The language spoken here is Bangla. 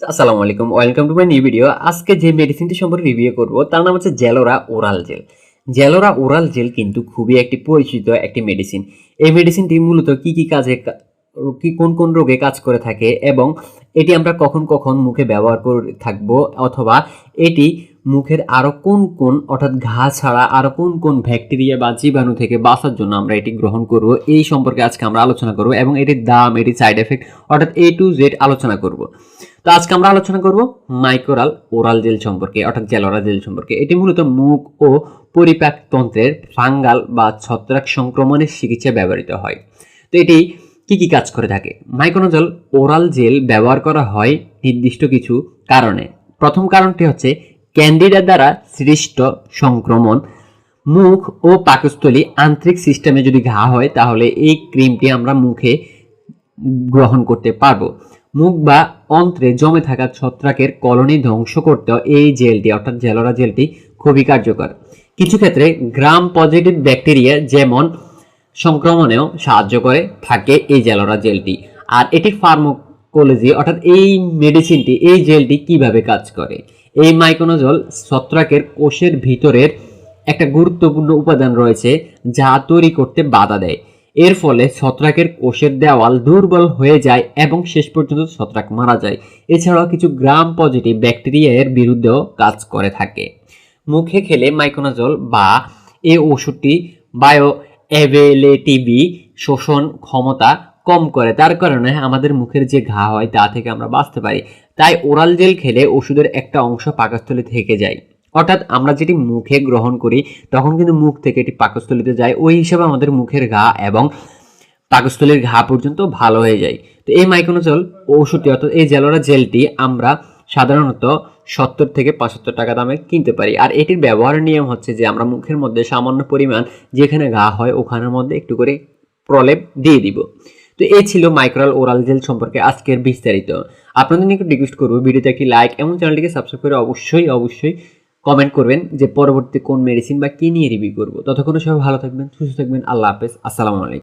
আসসালামু আলাইকুম welcome to my new video আজকে যে মেডিসিনটি সম্পর্কে রিভিউ করব, তার নাম হচ্ছে Jelora oral gel Jelora oral gel কিন্তু খুবই একটি পরিচিত একটি মেডিসিন এই মেডিসিনটি মূলত কি কি কাজে কি কোন কোন রোগে কাজ করে থাকে এবং এটি আমরা কখন কখন মুখে ব্যবহার করে থাকব অথবা এটি মুখের আরও কোন কোন, অর্থাৎ ঘা ছাড়া আরও কোন কোন ব্যাকটেরিয়া বা জীবাণু থেকে বাঁচার জন্য আমরা এটি গ্রহণ করব, এই সম্পর্কে আজকে আমরা আলোচনা করব এবং এটির দাম, এটির সাইড এফেক্ট অর্থাৎ এ টু জেড আলোচনা করব। তো আজকে আমরা আলোচনা করব মাইক্রোরাল ওরাল জেল সম্পর্কে, অর্থাৎ জেলোরা জেল সম্পর্কে। এটি মূলত মুখ ও পরিপাক তন্ত্রের ফাঙ্গাল বা ছত্রাক সংক্রমণের চিকিৎসায় ব্যবহৃত হয়। তো এটি কি কি কাজ করে থাকে? মাইক্রোনোজল ওরাল জেল ব্যবহার করা হয় নির্দিষ্ট কিছু কারণে। প্রথম কারণটি হচ্ছে ক্যান্ডিডা দ্বারা সৃষ্ট সংক্রমণ। মুখ ও পাকস্থলী আন্তরিক সিস্টেমে যদি ঘা হয়, তাহলে এই ক্রিমটি আমরা মুখে গ্রহণ করতে পারব। মুখ বা অন্ত্রে জমে থাকা ছত্রাকের কলোনি ধ্বংস করতেও এই জেলটি, অর্থাৎ জেলোরা জেলটি খুবই কার্যকর। কিছু ক্ষেত্রে গ্রাম পজিটিভ ব্যাকটেরিয়া যেমন সংক্রমণেও সাহায্য করে, থাকে এই জেলোরা জেলটি। আর এটির ফার্মোকোলজি, অর্থাৎ এই মেডিসিনটি, এই জেলটি কীভাবে কাজ করে? এই মাইকোনোজল ছত্রাকের কোষের ভিতরের একটা গুরুত্বপূর্ণ উপাদান রয়েছে, যা তৈরি করতে বাধা দেয়। এর ফলে ছত্রাকের কোষের দেওয়াল দুর্বল হয়ে যায় এবং শেষ পর্যন্ত ছত্রাক মারা যায়। এছাড়াও কিছু গ্রাম পজিটিভ ব্যাকটেরিয়া এর বিরুদ্ধেও কাজ করে থাকে। মুখে খেলে মাইক্রোনাজল বা এই ওষুধটি বায়ো অ্যাভেলেটিভি শোষণ ক্ষমতা কম করে। তার কারণে আমাদের মুখের যে ঘা হয় তা থেকে আমরা বাঁচতে পারি। তাই ওরাল জেল খেলে ওষুধের একটা অংশ পাকস্থলী থেকে যায়। অর্থাৎ আমরা যেটি মুখে গ্রহণ করি, তখন কিন্তু মুখ থেকে এটি পাকস্থলীতে যায়। ওই হিসাবে আমাদের মুখের ঘা এবং পাকস্থলীর ঘা পর্যন্ত ভালো হয়ে যায়। তো এই মাইক্রোনোজল ওষুধটি অর্থাৎ এই জেলোরা জেলটি আমরা সাধারণত সত্তর থেকে পঁচাত্তর টাকা দামে কিনতে পারি। আর এটির ব্যবহারের নিয়ম হচ্ছে যে, আমরা মুখের মধ্যে সামান্য পরিমাণ যেখানে ঘা হয়, ওখানের মধ্যে একটু করে প্রলেপ দিয়ে দিব। তো এই ছিল মাইক্রোল ওরাল জেল সম্পর্কে আজকের বিস্তারিত। আপনাদের নিকট রিকোয়েস্ট করব, ভিডিওতে একটি লাইক এবং চ্যানেলটিকে সাবস্ক্রাইব করে অবশ্যই অবশ্যই কমেন্ট করবেন যে পরবর্তী কোন মেডিসিন বা কী নিয়ে রিভিউ করব। ততক্ষণ সবাই ভালো থাকবেন, সুস্থ থাকবেন, আল্লাহ হাফেজ, আসসালামু আলাইকুম।